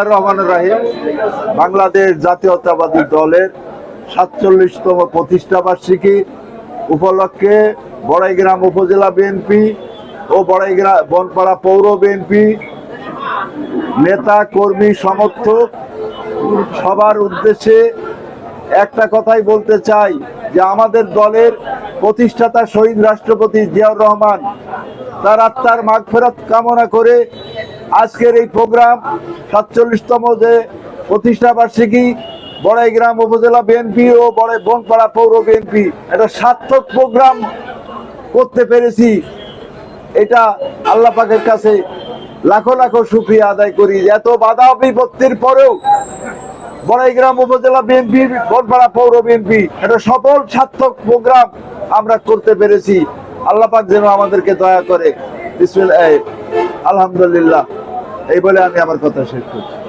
রহমানির রাহিম। বাংলাদেশ জাতীয়তাবাদী দলের সাতচল্লিশতম প্রতিষ্ঠা বার্ষিকী উপলক্ষে বড়াইগ্রাম উপজেলা বিএনপি ও বড়াইগ্রাম বনপাড়া পৌর বিএনপি নেতা, কর্মী, সমর্থক সবার উদ্দেশ্যে একটা কথাই বলতে চাই যে আমাদের দলের প্রতিষ্ঠাতা শহীদ রাষ্ট্রপতি জিয়াউর রহমান তার আত্মার মাগফেরত কামনা করে আজকের এই প্রোগ্রাম সাতচল্লিশতম যে প্রতিষ্ঠা বার্ষিকী বড়াইগ্রাম উপজেলা বিএনপি ও বড়াই বনপাড়া পৌর বিএনপি, একটা সার্থক প্রোগ্রাম করতে পেরেছি। এটা আল্লাহ পাকের কাছে লাখো লাখো শুক্রিয়া আদায় করি। এত বাধা বিপত্তির পরেও বড়াইগ্রাম উপজেলা বিএনপি, বনপাড়া পৌর বিএনপি, একটা সফল সার্থক প্রোগ্রাম আমরা করতে পেরেছি। আল্লাহ পাক যেন আমাদেরকে দয়া করে। আলহামদুলিল্লাহ। এই বলে আমি আমার কথা শেষ করছি।